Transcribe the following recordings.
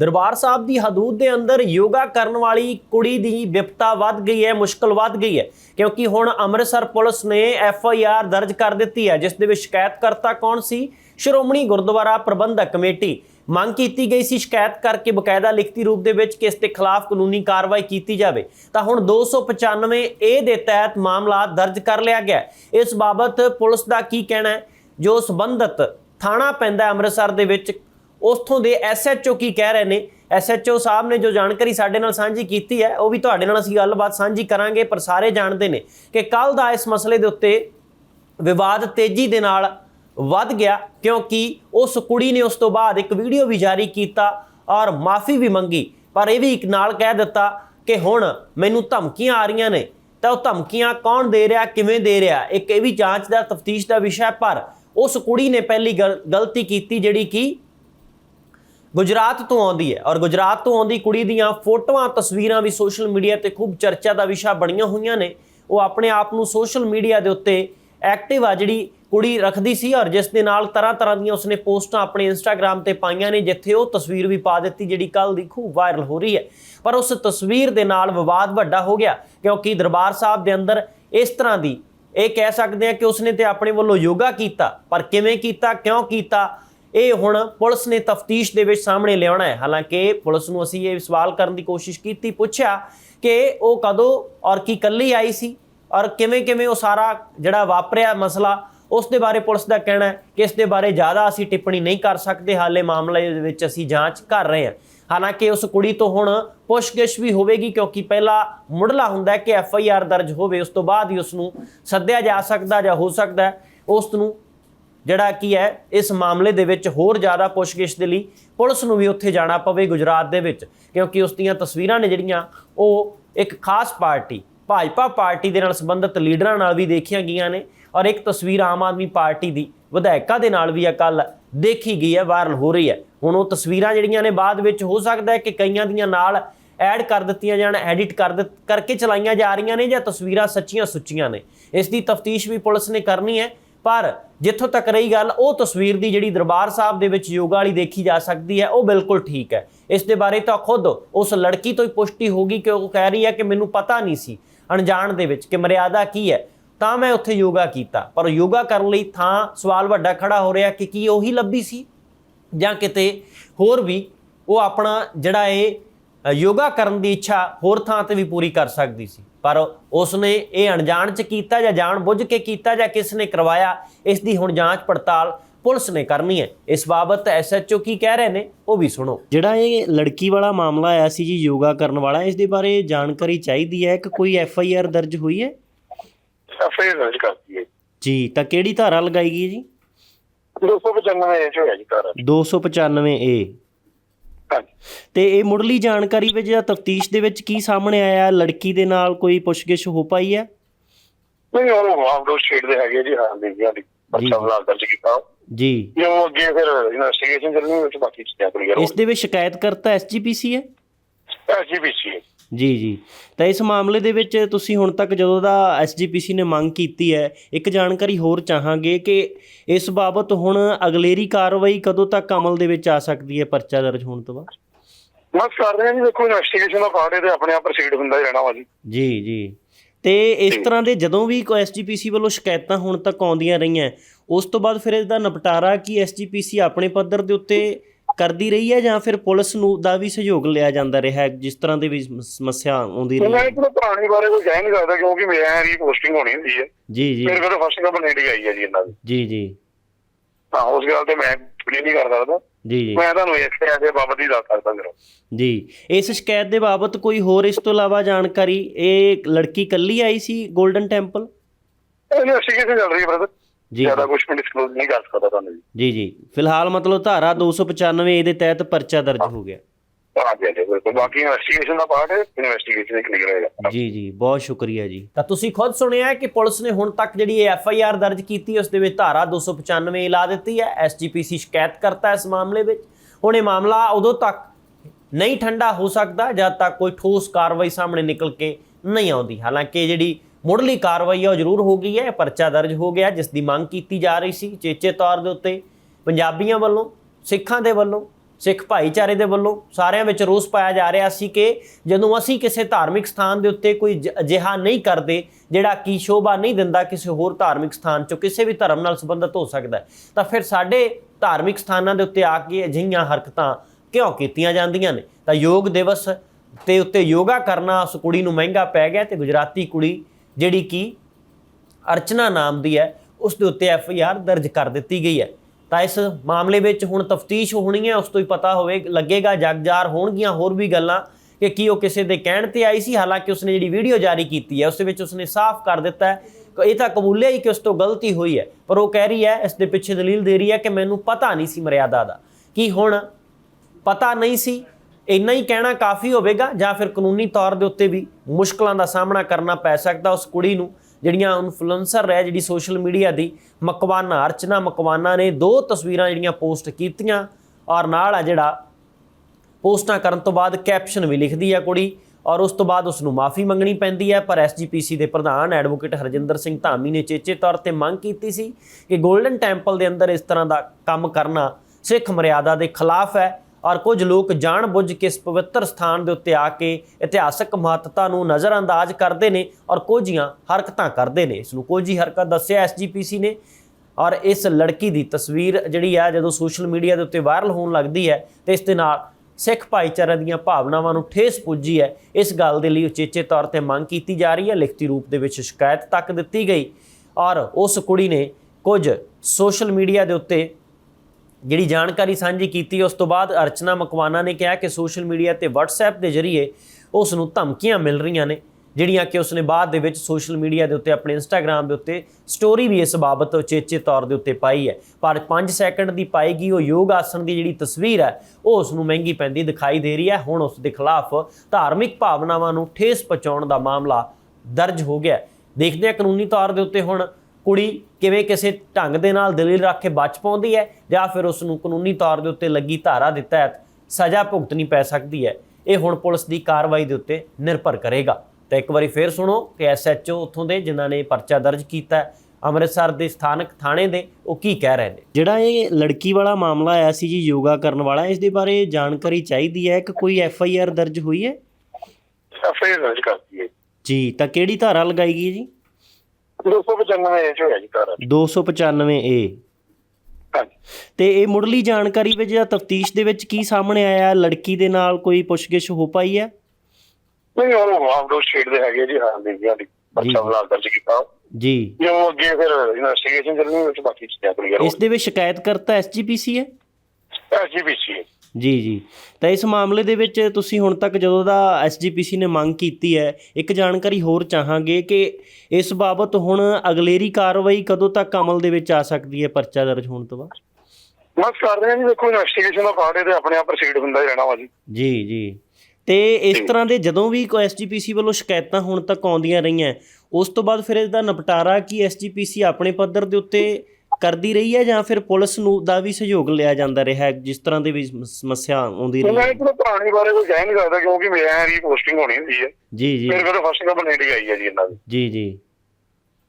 ਦਰਬਾਰ ਸਾਹਿਬ ਦੀ ਹਦੂਦ ਦੇ ਅੰਦਰ ਯੋਗਾ ਕਰਨ ਵਾਲੀ ਕੁੜੀ ਦੀ ਵਿਪਤਾ ਵੱਧ ਗਈ ਹੈ, ਮੁਸ਼ਕਲ ਵੱਧ ਗਈ ਹੈ। ਕਿਉਂਕਿ ਹੁਣ ਅੰਮ੍ਰਿਤਸਰ ਪੁਲਿਸ ਨੇ ਐਫ ਆਈ ਆਰ ਦਰਜ ਕਰ ਦਿੱਤੀ ਹੈ, ਜਿਸ ਦੇ ਵਿੱਚ ਸ਼ਿਕਾਇਤਕਰਤਾ ਕੌਣ ਸੀ? ਸ਼੍ਰੋਮਣੀ ਗੁਰਦੁਆਰਾ ਪ੍ਰਬੰਧਕ ਕਮੇਟੀ। ਮੰਗ ਕੀਤੀ ਗਈ ਸੀ ਸ਼ਿਕਾਇਤ ਕਰਕੇ ਬਕਾਇਦਾ ਲਿਖਤੀ ਰੂਪ ਦੇ ਵਿੱਚ ਕਿ ਇਸ ਦੇ ਖਿਲਾਫ ਕਾਨੂੰਨੀ ਕਾਰਵਾਈ ਕੀਤੀ ਜਾਵੇ। ਤਾਂ ਹੁਣ 295 ਏ ਦੇ ਤਹਿਤ ਮਾਮਲਾ ਦਰਜ ਕਰ ਲਿਆ ਗਿਆ ਇਸ ਬਾਬਤ ਪੁਲਿਸ ਦਾ ਕੀ ਕਹਿਣਾ ਹੈ? ਜੋ ਸੰਬੰਧਤ ਥਾਣਾ ਪੈਂਦਾ ਅੰਮ੍ਰਿਤਸਰ ਦੇ ਵਿੱਚ ਉਥੋਂ ਦੇ ਐਸਐਚਓ ਕੀ ਕਹਿ ਰਹੇ ਨੇ? ਐਸਐਚਓ ਸਾਹਿਬ ਨੇ ਜੋ ਜਾਣਕਾਰੀ ਸਾਡੇ ਨਾਲ ਸਾਂਝੀ ਕੀਤੀ ਹੈ, ਉਹ ਵੀ ਤੁਹਾਡੇ ਨਾਲ ਅਸੀਂ ਗੱਲਬਾਤ ਸਾਂਝੀ ਕਰਾਂਗੇ, ਪਰ ਸਾਰੇ ਜਾਣਦੇ ਨੇ ਕਿ ਕੱਲ ਦਾ ਇਸ ਮਸਲੇ ਦੇ ਉੱਤੇ ਵਿਵਾਦ ਤੇਜ਼ੀ ਦੇ ਨਾਲ ਵੱਧ ਗਿਆ, ਕਿਉਂਕਿ ਉਸ ਕੁੜੀ ਨੇ ਉਸ ਤੋਂ ਬਾਅਦ ਇੱਕ ਵੀਡੀਓ ਵੀ ਜਾਰੀ ਕੀਤਾ ਔਰ ਮਾਫੀ ਵੀ ਮੰਗੀ। ਪਰ ਇਹ ਵੀ ਇੱਕ ਨਾਲ ਕਹਿ ਦਿੱਤਾ ਕਿ ਹੁਣ ਮੈਨੂੰ ਧਮਕੀਆਂ ਆ ਰਹੀਆਂ ਨੇ। ਤਾਂ ਉਹ ਧਮਕੀਆਂ ਕੌਣ ਦੇ ਰਿਹਾ, ਕਿਵੇਂ ਦੇ ਰਿਹਾ? ਇੱਕ ਇਹ ਵੀ ਜਾਂਚ ਦਾ, ਤਫਤੀਸ਼ ਦਾ ਵਿਸ਼ਾ ਪਰ ਉਸ ਕੁੜੀ ਨੇ ਪਹਿਲੀ ਗਲ- ਗਲਤੀ ਕੀਤੀ ਜਿਹੜੀ ਕਿ ਗੁਜਰਾਤ ਤੋਂ ਆਉਂਦੀ ਹੈ ਔਰ ਗੁਜਰਾਤ ਤੋਂ ਆਉਂਦੀ ਕੁੜੀ ਦੀਆਂ ਫੋਟੋਆਂ, ਤਸਵੀਰਾਂ ਵੀ ਸੋਸ਼ਲ ਮੀਡੀਆ ਤੇ ਖੂਬ ਚਰਚਾ ਦਾ ਵਿਸ਼ਾ ਬਣੀਆਂ ਹੋਈਆਂ ਨੇ। ਉਹ ਆਪਣੇ ਆਪ ਨੂੰ ਸੋਸ਼ਲ ਮੀਡੀਆ ਦੇ ਉੱਤੇ ਐਕਟਿਵ ਆ, ਜਿਹੜੀ ਕੁੜੀ ਰੱਖਦੀ ਸੀ ਔਰ ਜਿਸ ਦੇ ਨਾਲ ਤਰ੍ਹਾਂ ਤਰ੍ਹਾਂ ਦੀਆਂ ਉਸਨੇ ਪੋਸਟਾਂ ਆਪਣੇ ਇੰਸਟਾਗ੍ਰam ਤੇ ਪਾਈਆਂ ਨੇ, ਜਿੱਥੇ ਉਹ ਤਸਵੀਰ ਵੀ ਪਾ ਦਿੱਤੀ, ਜਿਹੜੀ ਕੱਲ ਦੀ ਖੂਬ ਵਾਇਰਲ ਹੋ ਰਹੀ ਹੈ। ਪਰ ਉਸ ਤਸਵੀਰ ਦੇ ਨਾਲ ਵਿਵਾਦ ਵੱਡਾ ਹੋ ਗਿਆ, ਕਿਉਂਕਿ ਦਰਬਾਰ ਸਾਹਿਬ ਦੇ ਅੰਦਰ ਇਸ ਤਰ੍ਹਾਂ ਦੀ ਇਹ ਕਹਿ ਸਕਦੇ ਆ ਕਿ ਉਸਨੇ ਤੇ ਆਪਣੇ ਵੱਲੋਂ ਯੋਗਾ ਕੀਤਾ, ਪਰ ਕਿਵੇਂ ਕੀਤਾ, ਕਿਉਂ ਕੀਤਾ ਇਹ ਹੁਣ ਪੁਲਿਸ ਨੇ ਤਫਤੀਸ਼ ਦੇ ਵਿੱਚ ਸਾਹਮਣੇ ਲਿਆਉਣਾ ਹੈ। ਹਾਲਾਂਕਿ ਪੁਲਿਸ ਨੂੰ ਅਸੀਂ ਇਹ ਸਵਾਲ ਕਰਨ ਦੀ ਕੋਸ਼ਿਸ਼ ਕੀਤੀ, ਪੁੱਛਿਆ ਕਿ ਉਹ ਕਦੋਂ ਔਰ ਕੀ ਕੱਲੀ ਆਈ ਸੀ ਔਰ ਕਿਵੇਂ ਕਿਵੇਂ ਉਹ ਸਾਰਾ ਜਿਹੜਾ ਵਾਪਰਿਆ ਮਸਲਾ, ਉਸ ਦੇ ਬਾਰੇ ਪੁਲਿਸ ਦਾ ਕਹਿਣਾ ਹੈ ਕਿ ਇਸ ਦੇ ਬਾਰੇ ਜ਼ਿਆਦਾ ਅਸੀਂ ਟਿੱਪਣੀ ਨਹੀਂ ਕਰ ਸਕਦੇ। ਹਾਲੇ ਮਾਮਲੇ ਦੇ ਵਿੱਚ ਅਸੀਂ ਜਾਂਚ ਕਰ ਰਹੇ ਹਾਂ। ਹਾਲਾਂਕਿ ਉਸ ਕੁੜੀ ਤੋਂ ਹੁਣ ਪੁੱਛਗਿੱਛ ਵੀ ਹੋਵੇਗੀ ਕਿਉਂਕਿ ਪਹਿਲਾ ਮੁੱਢਲਾ ਹੁੰਦਾ ਕਿ ਐਫ ਆਈ ਆਰ ਦਰਜ ਹੋਵੇ, ਉਸ ਤੋਂ ਬਾਅਦ ਹੀ ਉਸ ਨੂੰ ਸੱਦਿਆ ਜਾ ਸਕਦਾ ਜਾਂ ਹੋ ਸਕਦਾ ਹੈ। ਉਸ ਨੂੰ ਜਿਹੜਾ ਕੀ ਹੈ, ਇਸ ਮਾਮਲੇ ਦੇ ਵਿੱਚ ਹੋਰ ਜ਼ਿਆਦਾ ਪੁੱਛਗਿੱਛ ਦੇ ਲਈ ਪੁਲਿਸ ਨੂੰ ਵੀ ਉੱਥੇ ਜਾਣਾ ਪਵੇ ਗੁਜਰਾਤ ਦੇ ਵਿੱਚ, ਕਿਉਂਕਿ ਉਸ ਦੀਆਂ ਤਸਵੀਰਾਂ ਨੇ ਜਿਹੜੀਆਂ, ਉਹ ਇੱਕ ਖਾਸ ਪਾਰਟੀ, ਭਾਜਪਾ ਪਾਰਟੀ ਦੇ ਨਾਲ ਸੰਬੰਧਿਤ ਲੀਡਰਾਂ ਨਾਲ ਵੀ ਦੇਖੀਆਂ ਗਈਆਂ ਨੇ ਔਰ ਇੱਕ ਤਸਵੀਰ ਆਮ ਆਦਮੀ ਪਾਰਟੀ ਦੀ ਵਿਧਾਇਕਾਂ ਦੇ ਨਾਲ ਵੀ ਇਹ ਕੱਲ ਦੇਖੀ ਗਈ ਹੈ, ਵਾਇਰਲ ਹੋ ਰਹੀ ਹੈ। ਹੁਣ ਉਹ ਤਸਵੀਰਾਂ ਜਿਹੜੀਆਂ ਨੇ ਬਾਅਦ ਵਿੱਚ ਹੋ ਸਕਦਾ ਹੈ ਕਿ ਕਈਆਂ ਦੀਆਂ ਨਾਲ ਐਡ ਕਰ ਦਿੱਤੀਆਂ ਜਾਣ, ਐਡਿਟ ਕਰ ਦਿੱਤ, ਕਰਕੇ ਚਲਾਈਆਂ ਜਾ ਰਹੀਆਂ ਨੇ ਜਾਂ ਤਸਵੀਰਾਂ ਸੱਚੀਆਂ ਸੁੱਚੀਆਂ ਨੇ। ਇਸ ਦੀ ਤਫਤੀਸ਼ ਵੀ ਪੁਲਿਸ ਨੇ ਕਰਨੀ ਹੈ। ਪਰ ਜਿੱਥੋਂ ਤੱਕ ਰਹੀ ਗੱਲ, ਉਹ ਤਸਵੀਰ ਦੀ ਜਿਹੜੀ ਦਰਬਾਰ ਸਾਹਿਬ ਦੇ ਵਿੱਚ ਯੋਗਾ ਵਾਲੀ ਦੇਖੀ ਜਾ ਸਕਦੀ ਹੈ, ਉਹ ਬਿਲਕੁਲ ਠੀਕ ਹੈ। ਇਸ ਦੇ ਬਾਰੇ ਤਾਂ ਖੁਦ ਉਸ ਲੜਕੀ ਤੋਂ ਹੀ ਪੁਸ਼ਟੀ ਹੋਗੀ ਕਿ ਉਹ ਕਹਿ ਰਹੀ ਹੈ ਕਿ ਮੈਨੂੰ ਪਤਾ ਨਹੀਂ ਸੀ, ਅਣਜਾਣ ਦੇ ਵਿੱਚ ਕਿ ਮਰਿਆਦਾ ਕੀ ਹੈ। ਤਾਂ ਮੈਂ ਉੱਥੇ ਯੋਗਾ ਕੀਤਾ, ਪਰ ਯੋਗਾ ਕਰਨ ਲਈ ਥਾਂ ਸਵਾਲ ਵੱਡਾ ਖੜਾ ਹੋ ਰਿਹਾ ਕਿ ਕੀ ਉਹੀ ਲੱਭੀ ਸੀ? ਜਾਂ ਕਿਤੇ ਹੋਰ ਵੀ ਉਹ ਆਪਣਾ ਜਿਹੜਾ ਇਹ ਯੋਗਾ ਕਰਨ ਦੀ ਇੱਛਾ ਹੋਰ ਥਾਂ ਤੇ ਵੀ ਪੂਰੀ ਕਰ ਸਕਦੀ ਸੀ। ਪਰ ਉਸ ਨੇ ਇਹ ਅਣਜਾਣ ਚ ਕੀਤਾ ਜਾਂ ਜਾਣ ਬੁੱਝ ਕੇ ਕੀਤਾ ਜਾਂ ਕਿਸ ਨੇ ਕਰਵਾਇਆ ਇਸ ਦੀ ਹੁਣ ਜਾਂਚ ਪੜਤਾਲ ਪੁਲਿਸ ਨੇ ਕਰਨੀ ਹੈ। ਇਸ ਬਾਬਤ ਐਸਐਚਓ ਕੀ ਕਹਿ ਰਹੇ ਨੇ ਉਹ ਵੀ ਸੁਣੋ। ਜਿਹੜਾ ਇਹ ਲੜਕੀ ਵਾਲਾ ਮਾਮਲਾ ਆਇਆ ਸੀ ਜੀ ਯੋਗਾ ਕਰਨ ਵਾਲਾ ਇਸ ਦੇ ਬਾਰੇ ਜਾਣਕਾਰੀ ਚਾਹੀਦੀ ਹੈ? ਕਿ ਕੋਈ ਐਫ ਆਈ ਆਰ ਦਰਜ ਹੋਈ ਹੈ? ਐਫਆਈਆਰ ਦਰਜ ਕਰਤੀ ਹੈ ਜੀ। ਤਾਂ ਕਿਹੜੀ ਧਾਰਾ ਲਗਾਈ ਗਈ ਜੀ? 295 ਇਹ ਜੋ ਹੈ ਜੀ ਘਰ 295 ਏ। ਤੇ ਇਹ ਮੁੱਢਲੀ ਜਾਣਕਾਰੀ ਵਿੱਚ ਜਾਂ ਤਫਤੀਸ਼ ਦੇ ਵਿੱਚ ਕੀ ਸਾਹਮਣੇ ਆਇਆ? ਲੜਕੀ ਦੇ ਨਾਲ ਕੋਈ ਪੁੱਛਗਿੱਛ ਹੋ ਪਾਈ ਹੈ? ਨਹੀਂ ਉਹ ਆਊਟਡੋਰ ਸਟੇਟ ਦੇ ਹੈਗੇ ਜੀ ਹਾਂ ਦੇ ਜੀ ਜੀ। ਬੱਚਾ ਬਲਾ ਦਰਜ ਕੀਤਾ। ਜੀ। ਜੋ ਅੱਗੇ ਫਿਰ ਇਨਵੈਸਟੀਗੇਸ਼ਨ ਚੱਲਣੀ ਵਿੱਚ ਬਾਕੀ ਚੀਜ਼ਾਂ ਕਲੀਅਰ ਇਸ ਦੇ ਵਿੱਚ ਸ਼ਿਕਾਇਤਕਰਤਾ ਐਸਜੀਪੀਸੀ ਹੈ? ਐਸਜੀਪੀਸੀ ਹੈ। ਜੀ ਜੀ। ਤਾਂ ਇਸ ਮਾਮਲੇ ਦੇ ਵਿੱਚ ਤੁਸੀਂ ਹੁਣ ਤੱਕ ਜਦੋਂ ਦਾ ਐਸਜੀਪੀਸੀ ਨੇ ਮੰਗ ਕੀਤੀ ਹੈ ਇੱਕ ਜਾਣਕਾਰੀ ਹੋਰ ਚਾਹਾਂਗੇ ਕਿ ਇਸ ਬਾਬਤ ਹੁਣ ਅਗਲੇਰੀ ਕਾਰਵਾਈ ਕਦੋਂ ਤੱਕ ਅਮਲ ਦੇ ਵਿੱਚ ਆ ਸਕਦੀ ਹੈ ਪਰਚਾ ਦਰਜ ਹੋਣ ਤੋਂ ਬਾਅਦ? ਬਸ ਕਰ ਰਹੇ ਹਾਂ ਜੀ ਦੇਖੋ ਇਨਵੈਸਟੀਗੇਸ਼ਨ ਦਾ ਪਾਰਟ ਹੈ ਤੇ ਆਪਣੇ ਆਪ ਪ੍ਰੋਸੀਡ ਹੁੰਦਾ ਹੀ ਰਹਿਣਾ ਵਾ ਜੀ। ਜੀ ਜੀ। ਤੇ ਇਸ ਤਰ੍ਹਾਂ ਦੇ ਜਦੋਂ ਵੀ ਕੋਈ ਐਸਜੀਪੀਸੀ ਵੱਲੋਂ ਸ਼ਿਕਾਇਤਾਂ ਹੁਣ ਤੱਕ ਆਉਂਦੀਆਂ ਰਹੀਆਂ ਉਸ ਤੋਂ ਬਾਅਦ ਫਿਰ ਇਸ ਦਾ ਨਿਪਟਾਰਾ ਕੀ ਐਸਜੀਪੀਸੀ ਆਪਣੇ ਪੱਧਰ ਦੇ ਉੱਤੇ ਕਰਦੀ ਰਹੀ ਹੈ ਜਾਂ ਫਿਰ ਪੁਲਿਸ ਨੂੰ ਦਾ ਵੀ ਸਹਿਯੋਗ ਲਿਆ ਜਾਂਦਾ ਰਿਹਾ ਹੈ? ਜਿਸ ਤਰ੍ਹਾਂ ਦੀ ਵੀ ਸਮ- ਸਮੱਸਿਆ ਆਉਂਦੀ ਰਹੀ ਮੈਂ ਹੈ ਇੱਕ ਤਾਂ ਪੁਰਾਣੀ ਬਾਰੇ ਕੋਈ ਕਹਿ ਨਹੀਂ ਸਕਦਾ ਕਿਉਂਕਿ ਮੇਰਾ ਪੋਸਟਿੰਗ ਹੋਣੀ ਹੁੰਦੀ ਹੈ। ਜੀ ਜੀ। ਮੇਰੇ ਕੋਲ ਫਸਟ ਕੰਪਲੇਂਟ ਆਈ ਹੈ ਜੀ ਇਹਨਾਂ ਦੀ। ਜੀ ਜੀ। ਹਾਂ ਉਸ ਗੱਲ ਤੇ ਮੈਂ ਕੁੜੀ ਨਹੀਂ ਕਰ ਸਕਦਾ। ਜੀ ਜੀ। ਮੈਂ ਤੁਹਾਨੂੰ ਇਸ ਐਸੇ ਬਾਬਤ ਹੀ ਦੱਸ ਸਕਦਾ ਮੇਰਾ। ਜੀ। ਇਸ ਸ਼ਿਕਾਇਤ ਦੇ ਬਾਬਤ ਕੋਈ ਹੋਰ ਇਸ ਤੋਂ ਇਲਾਵਾ ਜਾਣਕਾਰੀ? ਇਹ ਲੜਕੀ ਕੱਲੀ ਆਈ ਸੀ 골ਡਨ ਟੈਂਪਲ ਇਨਵੈਸਟੀਗੇਸ਼ਨ ਚੱਲ ਰਹੀ ਹੈ ਬ੍ਰਦਰ ਜੀ। ਜ਼ਿਆਦਾ ਕੁਝ ਮੈਂ ਡਿਸਕਲੋਜ਼ ਨਹੀਂ ਕਰ ਸਕਦਾ ਤੁਹਾਨੂੰ ਜੀ। ਜੀ ਜੀ। ਫਿਲਹਾਲ ਮਤਲਬ ਧਾਰਾ 295 ਏ ਦੇ ਤਹਿਤ ਪਰਚਾ ਦਰਜ ਹੋ। ਗਿਆ। ਹਾਂ ਜੀ ਜੀ ਬਿਲਕੁਲ। ਬਾਕੀ ਇਨਵੈਸਟੀਗੇਸ਼ਨ ਦਾ ਪਾਰਟ ਹੈ ਇਨਵੈਸਟੀਗੇਸ਼ਨ ਇੱਕ ਨਿਕਲ ਆਏਗਾ ਜੀ ਜੀ। ਬਹੁਤ ਸ਼ੁਕਰੀਆ ਜੀ। ਤਾਂ ਤੁਸੀਂ ਖੁਦ ਸੁਣਿਆ ਹੈ ਕਿ ਪੁਲਿਸ ਨੇ ਹੁਣ ਤੱਕ ਜਿਹੜੀ ਇਹ ਐਫ ਆਈ ਆਰ ਦਰਜ ਕੀਤੀ ਉਸ ਦੇ ਵਿੱਚ ਧਾਰਾ 295 ਏ ਲਾ ਦਿੱਤੀ ਹੈ। ਐਸਜੀਪੀਸੀ ਸ਼ਿਕਾਇਤ ਕਰਤਾ ਇਸ ਮਾਮਲੇ ਵਿੱਚ। ਹੁਣ ਇਹ ਮਾਮਲਾ ਉਦੋਂ ਤੱਕ ਨਹੀਂ ਠੰਡਾ ਹੋ ਸਕਦਾ ਜਦ ਤੱਕ ਕੋਈ ਠੋਸ ਕਾਰਵਾਈ ਸਾਹਮਣੇ ਨਿਕਲ ਕੇ ਨਹੀਂ ਆਉਂਦੀ। ਹਾਲਾਂਕਿ ਜਿਹੜੀ ਮੁੱਢਲੀ ਕਾਰਵਾਈ ਉਹ ਜ਼ਰੂਰ ਹੋ ਗਈ ਹੈ ਪਰਚਾ ਦਰਜ ਹੋ ਗਿਆ, ਜਿਸ ਦੀ ਮੰਗ ਕੀਤੀ ਜਾ ਰਹੀ ਸੀ ਚੇਚੇ ਤੌਰ ਦੇ ਉੱਤੇ, ਪੰਜਾਬੀਆਂ ਵੱਲੋਂ, ਸਿੱਖਾਂ ਦੇ ਵੱਲੋਂ, ਸਿੱਖ ਭਾਈਚਾਰੇ ਦੇ ਵੱਲੋਂ, ਸਾਰਿਆਂ ਵਿੱਚ ਰੋਸ ਪਾਇਆ ਜਾ ਰਿਹਾ ਸੀ ਕਿ ਜਦੋਂ ਅਸੀਂ ਕਿਸੇ ਧਾਰਮਿਕ ਸਥਾਨ ਦੇ ਉੱਤੇ ਕੋਈ ਜ- ਅਜਿਹਾ ਨਹੀਂ ਕਰਦੇ, ਜਿਹੜਾ ਕੀ ਸ਼ੋਭਾ ਨਹੀਂ ਦਿੰਦਾ ਕਿਸੇ ਹੋਰ ਧਾਰਮਿਕ ਸਥਾਨ 'ਚੋਂ, ਕਿਸੇ ਵੀ ਧਰਮ ਨਾਲ ਸੰਬੰਧਿਤ ਹੋ ਸਕਦਾ ਤਾਂ ਫਿਰ ਸਾਡੇ ਧਾਰਮਿਕ ਸਥਾਨਾਂ ਦੇ ਉੱਤੇ ਆ ਕੇ ਅਜਿਹੀਆਂ ਹਰਕਤਾਂ ਕਿਉਂ ਕੀਤੀਆਂ ਜਾਂਦੀਆਂ ਨੇ? ਤਾਂ ਯੋਗ ਦਿਵਸ ਤੇ ਉੱਤੇ ਯੋਗਾ ਕਰਨਾ ਉਸ ਕੁੜੀ ਨੂੰ ਮਹਿੰਗਾ ਪੈ ਗਿਆ ਤੇ ਗੁਜਰਾਤੀ ਕੁੜੀ ਜਿਹੜੀ ਕਿ ਅਰਚਨਾ ਨਾਮ ਦੀ ਹੈ, ਉਸ ਦੇ ਉੱਤੇ ਐਫ ਆਈ ਆਰ ਦਰਜ ਕਰ ਦਿੱਤੀ ਗਈ ਹੈ। ਤਾਂ ਇਸ ਮਾਮਲੇ ਵਿੱਚ ਹੁਣ ਤਫਤੀਸ਼ ਹੋਣੀ ਹੈ, ਉਸ ਤੋਂ ਹੀ ਪਤਾ ਹੋਵੇ, ਲੱਗੇਗਾ, ਜਗਜਾਰ ਹੋਣਗੀਆਂ ਹੋਰ ਵੀ ਗੱਲਾਂ ਕਿ ਕੀ ਉਹ ਕਿਸੇ ਦੇ ਕਹਿਣ ਤੇ ਆਈ ਸੀ, ਹਾਲਾਂਕਿ ਉਸਨੇ ਜਿਹੜੀ ਵੀਡੀਓ ਜਾਰੀ ਕੀਤੀ ਹੈ, ਉਸ ਦੇ ਵਿੱਚ ਉਸਨੇ ਸਾਫ਼ ਕਰ ਦਿੱਤਾ ਹੈ ਕਿ ਇਹ ਤਾਂ ਕਬੂਲਿਆ ਹੀ ਕਿ ਉਸ ਤੋਂ ਗਲਤੀ ਹੋਈ ਹੈ। ਪਰ ਉਹ ਕਹਿ ਰਹੀ ਹੈ, ਇਸ ਦੇ ਪਿੱਛੇ ਦਲੀਲ ਦੇ ਰਹੀ ਹੈ ਕਿ ਮੈਨੂੰ ਪਤਾ ਨਹੀਂ ਸੀ ਮਰਿਆਦਾ ਦਾ। ਕਿ ਹੁਣ ਪਤਾ ਨਹੀਂ ਸੀ? ਇੰਨਾ ਹੀ ਕਹਿਣਾ ਕਾਫੀ ਹੋਵੇਗਾ ਜਾਂ ਫਿਰ ਕਾਨੂੰਨੀ ਤੌਰ ਦੇ ਉੱਤੇ ਵੀ ਮੁਸ਼ਕਲਾਂ ਦਾ ਸਾਹਮਣਾ ਕਰਨਾ ਪੈ ਸਕਦਾ ਉਸ ਕੁੜੀ ਨੂੰ, ਜਿਹੜੀਆਂ ਇਨਫਲੂਐਂਸਰ ਹੈ ਜਿਹੜੀ ਸੋਸ਼ਲ ਮੀਡੀਆ ਦੀ ਮਕਵਾਨਾ, ਅਰਚਨਾ ਮਕਵਾਨਾ ਨੇ ਦੋ ਤਸਵੀਰਾਂ ਜਿਹੜੀਆਂ ਪੋਸਟ ਕੀਤੀਆਂ ਔਰ ਨਾਲ ਆ ਜਿਹੜਾ ਪੋਸਟਾਂ ਕਰਨ ਤੋਂ ਬਾਅਦ ਕੈਪਸ਼ਨ ਵੀ ਲਿਖਦੀ ਹੈ ਕੁੜੀ ਔਰ ਉਸ ਤੋਂ ਬਾਅਦ ਉਸ ਨੂੰ ਮਾਫੀ ਮੰਗਣੀ ਪੈਂਦੀ ਹੈ ਪਰ ਐਸਜੀਪੀਸੀ ਦੇ ਪ੍ਰਧਾਨ ਐਡਵੋਕੇਟ ਹਰਜਿੰਦਰ ਸਿੰਘ ਧਾਮੀ ਨੇ ਚੇਚੇ ਤੌਰ ਤੇ ਮੰਗ ਕੀਤੀ ਸੀ ਕਿ 골ਡਨ ਟੈਂਪਲ ਦੇ ਅੰਦਰ ਇਸ ਤਰ੍ਹਾਂ ਦਾ ਕੰਮ ਕਰਨਾ ਸਿੱਖ ਮਰਿਆਦਾ ਦੇ ਖਿਲਾਫ ਹੈ। ਔਰ ਕੁਝ ਲੋਕ ਜਾਣਬੁੱਝ ਕੇ ਇਸ ਪਵਿੱਤਰ ਸਥਾਨ ਦੇ ਉੱਤੇ ਆ ਕੇ ਇਤਿਹਾਸਕ ਮਹੱਤਤਾ ਨੂੰ ਨਜ਼ਰਅੰਦਾਜ਼ ਕਰਦੇ ਨੇ ਔਰ ਕੋਝੀਆਂ ਹਰਕਤਾਂ ਕਰਦੇ ਨੇ। ਇਸ ਨੂੰ ਕੋਝੀ ਹਰਕਤ ਦੱਸਿਆ ਐਸਜੀਪੀਸੀ ਨੇ ਔਰ ਇਸ ਲੜਕੀ ਦੀ ਤਸਵੀਰ ਜਿਹੜੀ ਆ ਜਦੋਂ ਸੋਸ਼ਲ ਮੀਡੀਆ ਦੇ ਉੱਤੇ ਵਾਇਰਲ ਹੋਣ ਲੱਗਦੀ ਹੈ ਤੇ ਇਸ ਦੇ ਨਾਲ ਸਿੱਖ ਭਾਈਚਾਰੇ ਦੀਆਂ ਭਾਵਨਾਵਾਂ ਨੂੰ ਠੇਸ ਪੁੱਜੀ ਹੈ, ਇਸ ਗੱਲ ਦੇ ਲਈ ਉਚੇਚੇ ਤੌਰ ਤੇ ਮੰਗ ਕੀਤੀ ਜਾ ਰਹੀ ਹੈ। ਲਿਖਤੀ ਰੂਪ ਦੇ ਵਿੱਚ ਸ਼ਿਕਾਇਤ ਤੱਕ ਦਿੱਤੀ ਗਈ ਔਰ ਉਸ ਕੁੜੀ ਨੇ ਕੁਝ ਸੋਸ਼ਲ ਮੀਡੀਆ ਦੇ ਉੱਤੇ ਜਿਹੜੀ ਜਾਣਕਾਰੀ ਸਾਂਝੀ ਕੀਤੀ, ਉਸ ਤੋਂ ਬਾਅਦ ਅਰਚਨਾ ਮਕਵਾਨਾ ਨੇ ਕਿਹਾ ਕਿ ਸੋਸ਼ਲ ਮੀਡੀਆ ਤੇ WhatsApp ਦੇ ਜ਼ਰੀਏ ਉਸ ਨੂੰ ਧਮਕੀਆਂ ਮਿਲ ਰਹੀਆਂ ਨੇ, ਜਿਹੜੀਆਂ ਕਿ ਉਸਨੇ ਬਾਅਦ ਦੇ ਵਿੱਚ ਸੋਸ਼ਲ ਮੀਡੀਆ ਦੇ ਉੱਤੇ ਆਪਣੇ ਇੰਸਟਾਗ੍ਰam ਦੇ ਉੱਤੇ ਸਟੋਰੀ ਵੀ ਇਸ ਬਾਬਤ ਉਚੇਚੇ ਤੌਰ ਦੇ ਉੱਤੇ ਪਾਈ ਹੈ। ਪਰ 5 ਸੈਕਿੰਡ ਦੀ ਪਾਏਗੀ, ਉਹ ਯੋਗ ਆਸਣ ਦੀ ਜਿਹੜੀ ਤਸਵੀਰ ਹੈ, ਉਹ ਉਸ ਨੂੰ ਮਹਿੰਗੀ ਪੈਂਦੀ ਦਿਖਾਈ ਦੇ ਰਹੀ ਹੈ। ਹੁਣ ਉਸ ਦੇ ਖਿਲਾਫ ਧਾਰਮਿਕ ਭਾਵਨਾਵਾਂ ਨੂੰ ਠੇਸ ਪਹੁੰਚਾਉਣ ਦਾ ਮਾਮਲਾ ਦਰਜ ਹੋ ਗਿਆ ਦੇਖਦੇ ਹਾਂ ਕਾਨੂੰਨੀ ਤੌਰ ਦੇ ਉੱਤੇ ਹੁਣ ਕੁੜੀ ਕਿਵੇਂ ਕਿਸੇ ਢੰਗ ਦੇ ਨਾਲ ਦਲੀਲ ਰੱਖ ਕੇ ਬਚ ਪਾਉਂਦੀ ਹੈ ਜਾਂ ਫਿਰ ਉਸ ਨੂੰ ਕਾਨੂੰਨੀ ਤੌਰ ਦੇ ਉੱਤੇ ਲੱਗੀ ਧਾਰਾ ਦੇ ਤਹਿਤ ਸਜ਼ਾ ਭੁਗਤਣੀ ਪੈ ਸਕਦੀ ਹੈ ਇਹ ਹੁਣ ਪੁਲਿਸ ਦੀ ਕਾਰਵਾਈ ਦੇ ਉੱਤੇ ਨਿਰਭਰ ਕਰੇਗਾ। ਤਾਂ ਇੱਕ ਵਾਰੀ ਫੇਰ ਸੁਣੋ ਕਿ ਐਸਐਚਓ ਉੱਥੋਂ ਦੇ ਜਿਨ੍ਹਾਂ ਨੇ ਪਰਚਾ ਦਰਜ ਕੀਤਾ ਹੈ ਅੰਮ੍ਰਿਤਸਰ ਦੇ ਸਥਾਨਕ ਥਾਣੇ ਦੇ ਉਹ ਕੀ ਕਹਿ ਰਹੇ ਨੇ? ਜਿਹੜਾ ਇਹ ਲੜਕੀ ਵਾਲਾ ਮਾਮਲਾ ਆਇਆ ਸੀ ਜੀ ਯੋਗਾ ਕਰਨ ਵਾਲਾ ਇਸ ਦੇ ਬਾਰੇ ਜਾਣਕਾਰੀ ਚਾਹੀਦੀ ਹੈ ਕਿ ਕੋਈ ਐਫ ਆਈ ਆਰ ਦਰਜ ਹੋਈ ਹੈ? ਐਫ ਆਈ ਆਰ ਦਰਜ ਕਰਤੀ ਹੈ ਜੀ ਤਾਂ ਕਿਹੜੀ ਧਾਰਾ ਲਗਾਈ ਗਈ ਹੈ ਜੀ? 295 ਇਹ ਚ ਹੋਇਆ ਜੀ ਘਰ 295 ਏ ਹਾਂਜੀ। ਤੇ ਇਹ ਮੁੱਢਲੀ ਜਾਣਕਾਰੀ ਵਿੱਚ ਜਾਂ ਤਫਤੀਸ਼ ਦੇ ਵਿੱਚ ਕੀ ਸਾਹਮਣੇ ਆਇਆ? ਲੜਕੀ ਦੇ ਨਾਲ ਕੋਈ ਪੁੱਛਗਿੱਛ ਹੋ ਪਾਈ ਹੈ? ਨਹੀਂ ਉਹ ਆਊਟਡੋਰ ਸਟੇਟ ਦੇ ਹੈਗੇ ਜੀ ਹਾਂ ਜੀ ਜੀ। ਬੱਚਾ ਬਲਾ ਦਰਜ ਕੀਤਾ। ਜੀ। ਜੋ ਅੱਗੇ ਫਿਰ ਇਨਵੈਸਟੀਗੇਸ਼ਨ ਚੱਲਣੀ ਵਿੱਚ ਬਾਕੀ ਚੀਜ਼ਾਂ ਕਲੀਅਰ ਇਸ ਦੇ ਵਿੱਚ ਸ਼ਿਕਾਇਤ ਕਰਤਾ ਐਸਜੀਪੀਸੀ ਹੈ? ਐਸਜੀਪੀਸੀ ਜੀ ਜੀ। ਤਾਂ ਇਸ ਮਾਮਲੇ ਦੇ ਵਿੱਚ ਤੁਸੀਂ ਹੁਣ ਤੱਕ ਜਦੋਂ ਦਾ ਐਸਜੀਪੀਸੀ ਨੇ ਮੰਗ ਕੀਤੀ ਹੈ ਇੱਕ ਜਾਣਕਾਰੀ ਹੋਰ ਚਾਹਾਂਗੇ ਕਿ ਇਸ ਬਾਬਤ ਹੁਣ ਅਗਲੇਰੀ ਕਾਰਵਾਈ ਕਦੋਂ ਤੱਕ ਅਮਲ ਦੇ ਵਿੱਚ ਆ ਸਕਦੀ ਹੈ ਪਰਚਾ ਦਰਜ ਹੋਣ ਤੋਂ ਬਾਅਦ? ਬਸ ਕਰ ਰਹੇ ਹਾਂ ਜੀ ਦੇਖੋ ਇਨਵੈਸਟੀਗੇਸ਼ਨ ਦਾ ਪਾਰਟ ਹੈ ਤੇ ਆਪਣੇ ਆਪ ਪ੍ਰੋਸੀਡ ਹੁੰਦਾ ਹੀ ਰਹਿਣਾ ਵਾ ਜੀ। ਜੀ ਜੀ। ਤੇ ਇਸ ਤਰ੍ਹਾਂ ਦੇ ਜਦੋਂ ਵੀ ਕੋਈ ਐਸਜੀਪੀਸੀ ਵੱਲੋਂ ਸ਼ਿਕਾਇਤਾਂ ਹੁਣ ਤੱਕ ਆਉਂਦੀਆਂ ਰਹੀਆਂ ਉਸ ਤੋਂ ਬਾਅਦ ਫਿਰ ਇਸ ਦਾ ਨਿਪਟਾਰਾ ਕੀ ਐਸਜੀਪੀਸੀ ਆਪਣੇ ਪੱਧਰ ਦੇ ਉੱਤੇ ਕਰਦੀ ਰਹੀ ਹੈ ਜਾਂ ਫਿਰ ਪੁਲਿਸ ਨੂੰ ਦਾ ਵੀ ਸਹਿਯੋਗ ਲਿਆ ਜਾਂਦਾ ਰਿਹਾ ਹੈ ਜਿਸ ਤਰ੍ਹਾਂ ਦੀ ਵੀ ਸਮ- ਸਮੱਸਿਆ ਆਉਂਦੀ ਰਹੀ ਮੈਂ ਇਹਨੂੰ ਪੁਰਾਣੀ ਬਾਰੇ ਕੋਈ ਕਹਿ ਨਹੀਂ ਸਕਦਾ ਕਿਉਂਕਿ ਮੇਰਾ ਰੀ ਪੋਸਟਿੰਗ ਹੋਣੀ ਹੁੰਦੀ ਹੈ। ਜੀ ਜੀ। ਮੇਰੇ ਕੋਲ ਫਸਟ ਕਬਲ ਨੇੜੇ ਆਈ ਹੈ ਜੀ ਇਹਨਾਂ ਦੀ। ਜੀ ਜੀ।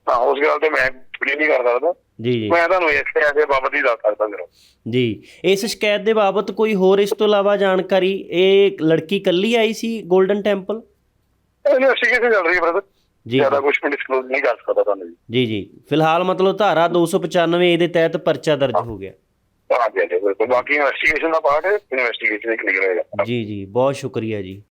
ਹਾਂ ਉਸ ਗੱਲ ਤੇ ਮੈਂ ਕੁੜੀ ਨਹੀਂ ਕਰ ਸਕਦਾ। ਜੀ ਜੀ। ਮੈਂ ਤੁਹਾਨੂੰ ਇਸ ਐਸੇ ਬਾਬਤ ਹੀ ਦੱਸ ਸਕਦਾ ਮੇਰਾ ਜੀ। ਇਸ ਸ਼ਿਕਾਇਤ ਦੇ ਬਾਬਤ ਕੋਈ ਹੋਰ ਇਸ ਤੋਂ ਇਲਾਵਾ ਜਾਣਕਾਰੀ ਇਹ ਲੜਕੀ ਇਕੱਲੀ ਆਈ ਸੀ 골ਡਨ ਟੈਂਪਲ ਇਨਵੈਸਟੀਗੇਸ਼ਨ ਚੱਲ ਰਹੀ ਬ੍ਰਦਰ ਜੀ। ਜ਼ਿਆਦਾ ਕੁਝ ਮੈਂ ਡਿਸਕਲੋਜ਼ ਨਹੀਂ ਕਰ ਸਕਦਾ ਤੁਹਾਨੂੰ ਜੀ। ਜੀ ਜੀ। ਫਿਲਹਾਲ ਮਤਲਬ ਧਾਰਾ 295 ਏ ਦੇ ਤਹਿਤ ਪਰਚਾ ਦਰਜ ਹੋ। ਗਿਆ। ਹਾਂ ਜੀ ਬਿਲਕੁਲ। ਬਾਕੀ ਇਨਵੈਸਟੀਗੇਸ਼ਨ ਦਾ ਪਾਰਟ ਹੈ ਇਨਵੈਸਟੀਗੇਸ਼ਨ ਹੀ ਕਲੀਅਰ ਹੋਏਗਾ। ਜੀ ਜੀ। ਬਹੁਤ ਸ਼ੁਕਰੀਆ ਜੀ।